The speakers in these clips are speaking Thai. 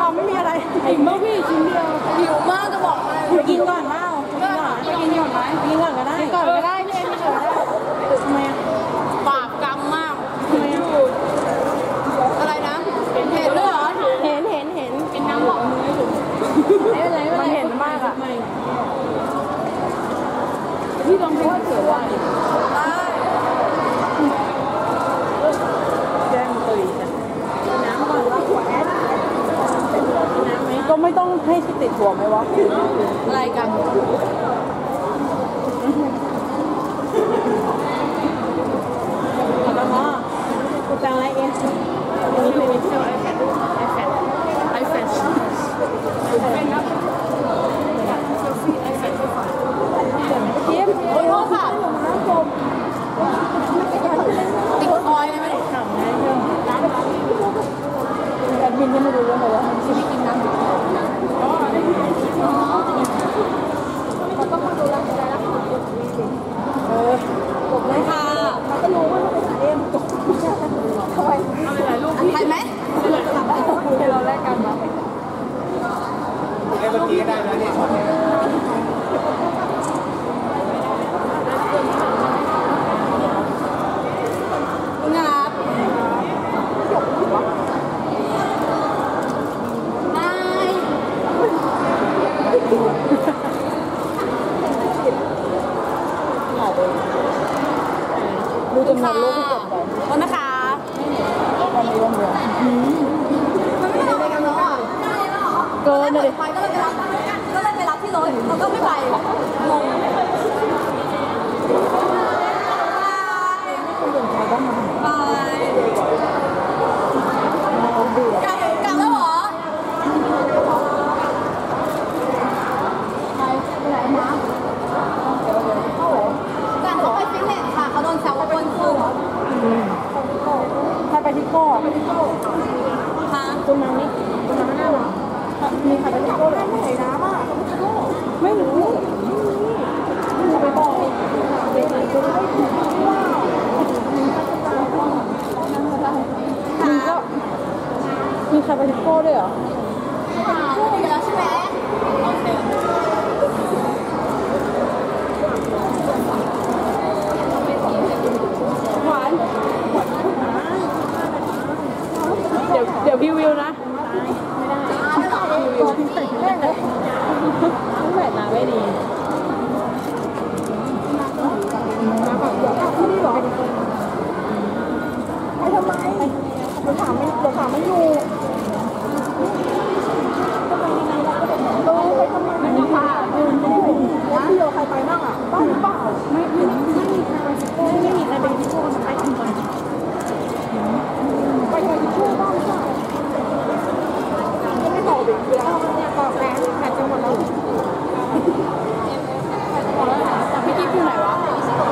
อ๋อไม่มีอะไรไอ้เมื่อวี่ชิ้นเดียวหิวมากจะบอกเลยไปกินก่อนเปล่าไปกินก่อนไปกินก่อนก็ได้ ติดหัวไหมวะอะไรกัน ค่ะ เราก็รู้ ดูจำนวนลูกที่กดไปขอบคุณนะคะวันนี้วันเดียเกินเลยไปก็เลยไปรับก็เลยไปรับที่รถเขาก็ไม่ไปงง 我好累啊。 แต่ไม่คิดอยู่ไหนวะ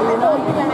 ไม่รู้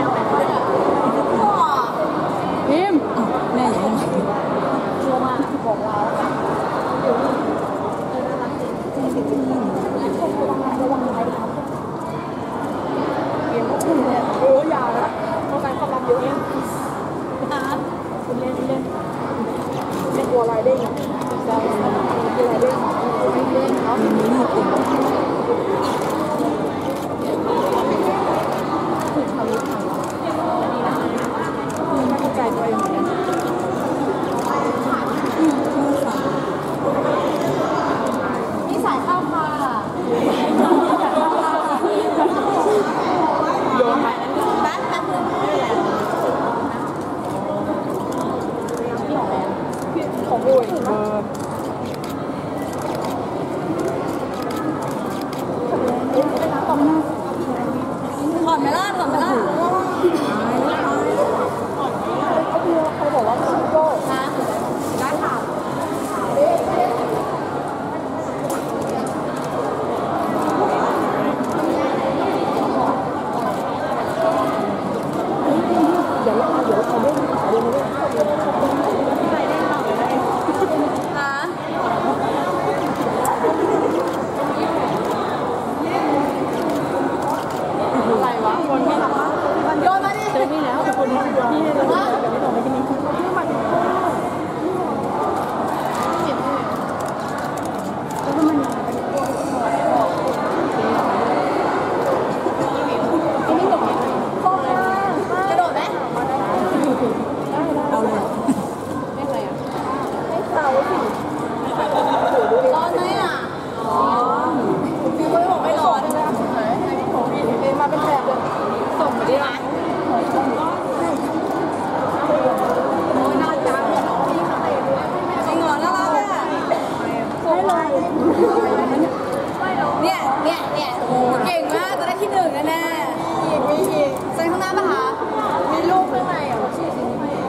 เนี่ยเนี่ยเนี่ยเก่งมากจะได้ที่หนึ่งแน่ๆมีอีมีอีกข้างหน้าปะคะ มีรูปข้างในเหรอชื่อสิ่งที่ไม่ได้